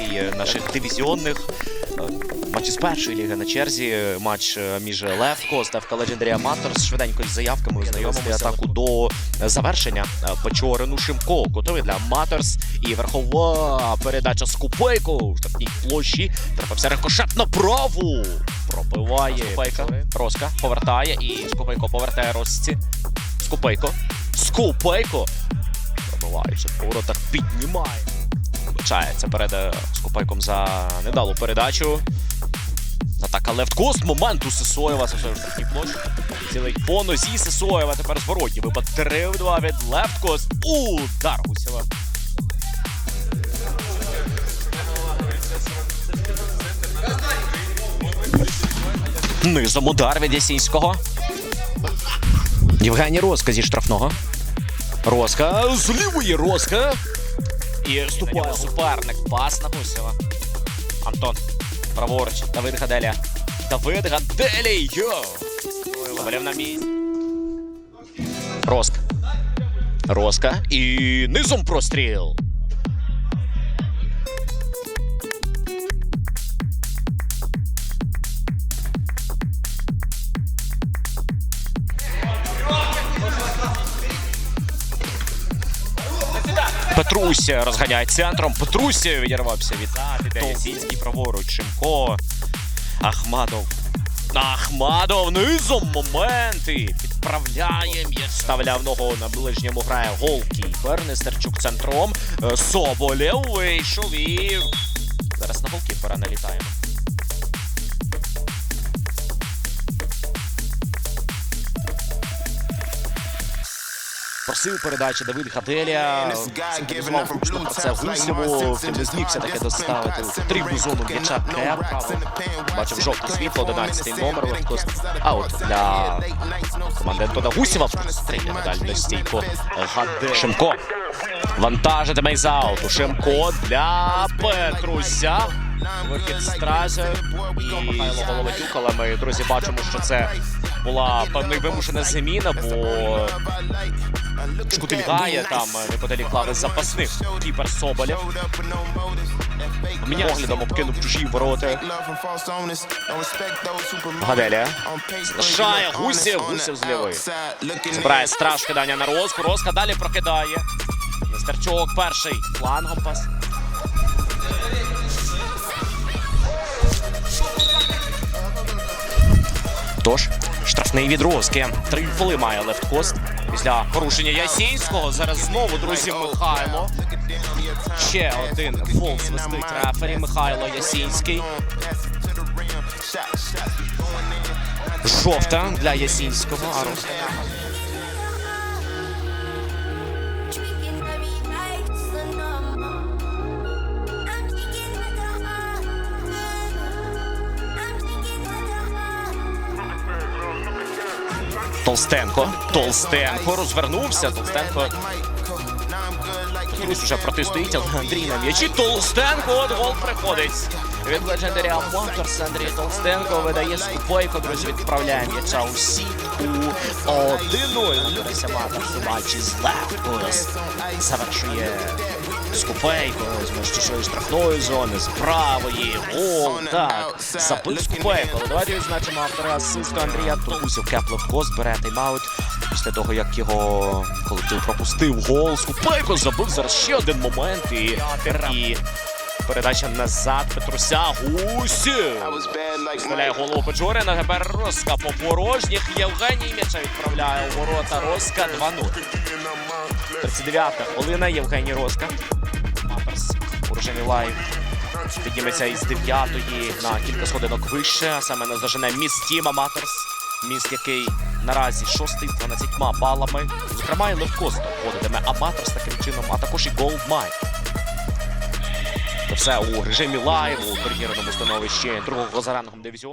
і наших дивізіонних е, матчі з першої ліги на черзі. Матч е, між Левко, Ставка Legendary Amateurs. Швиденько з заявками ознайомимося атаку до завершення. Е, Печорину Шимко готовий для Amateurs. І верхова передача з Купейко в штрафній площі. Трапився рикошет на праву. Пробиває Скупейка. Роска повертає і Скупейко повертає Росці. Скупейко. Скупейко. Пробиваючи по воротах піднімає. Влучається перед Скупайком за недалу передачу. Атака лефткост. Момент у Сисоєва. Сисоєв в штрафній площі. Цілить по нозі Сисоєва. Тепер зворотній випад 3 в 2 від лефткост. Удар Гусєва. Низом удар від Ясінського. Євгеній Роска зі штрафного. Роска з лівої Роска. І вступає суперник. Пас на. Антон. Праворуч. Давид Гаделя. Давид Гаделі. Йо! Ковалєв на місці. Роска. Роска. І низом простріл. Петрусь розганяє центром. Петрусь відірвався від Толсінський праворуч. Шимко. Ахмадов. Ахмадов низом моменти. Підправляє м'яч. Ставляв ногу на ближньому грає голкіпер. Нестерчук центром. Е, Соболєв вийшов і. Зараз на голкіпера налітаємо. Просив передачі Давид Гаделя. Синхронізував гучно про це Гусєву. Втім, не змігся таки доставити у потрібну зону м'яча Кеп. Бачив жовте світло, 11-й номер. Легкост аут для команди Антона Гусєва. Медаль для стійко Гаде. Шимко. Вантажитиме із ауту. Шимко для Петруся. Вихід з траси і Михайло Головатюк, але ми, друзі, бачимо, що це була певна вимушена заміна, бо Шкутильгає там неподалік лави запасних. Кіпер Соболєв. Поглядом обкинув чужі вороти. Гаделя. Залишає Гусєв. Гусєв з лівої. Збирає страж кидання на Розку. Розка далі прокидає. Нестерчук перший. Флангом пас. Тож, штрафний від Роски. Три має лефткост. Після порушення Ясінського. Зараз знову, друзі, Михайло. Ще один фол свистить рефері Михайло Ясінський. Жовта для Ясінського. А Роска Толстенко. Толстенко розвернувся. Толстенко. Хтось уже протистоїть, але Андрій на м'ячі. Толстенко, от гол приходить. Від Legendary Motors Андрій Толстенко видає скупойко, друзі, відправляє м'яча у сітку. 1-0. Борися Матерс у матчі з Левкос. Завершує Скупейко з чужої штрафної зони, з правої, гол, так, забив. Але давайте відзначимо автора асисту Андрія Турбусів. Кеплевко збере тайм-аут після того, як його колектив пропустив гол. Скупейко забив зараз ще один момент і, і передача назад Петруся Гусів. Вставляє голову Педжорина, тепер Роска по порожніх. Євгеній м'яча відправляє у ворота Роска 2-0. 39-та хвилина, Євгеній Роска. Маперс у режимі лайв. Підніметься із 9-ї на кілька сходинок вище, саме наздожене міс Тіма Матерс. Міст, який наразі шостий з 12 балами. Зокрема, і Левкоста входитиме Аматорс таким чином, а також і Goldmine. Це все у режимі лайву у турнірному становищі другого за дивізіону.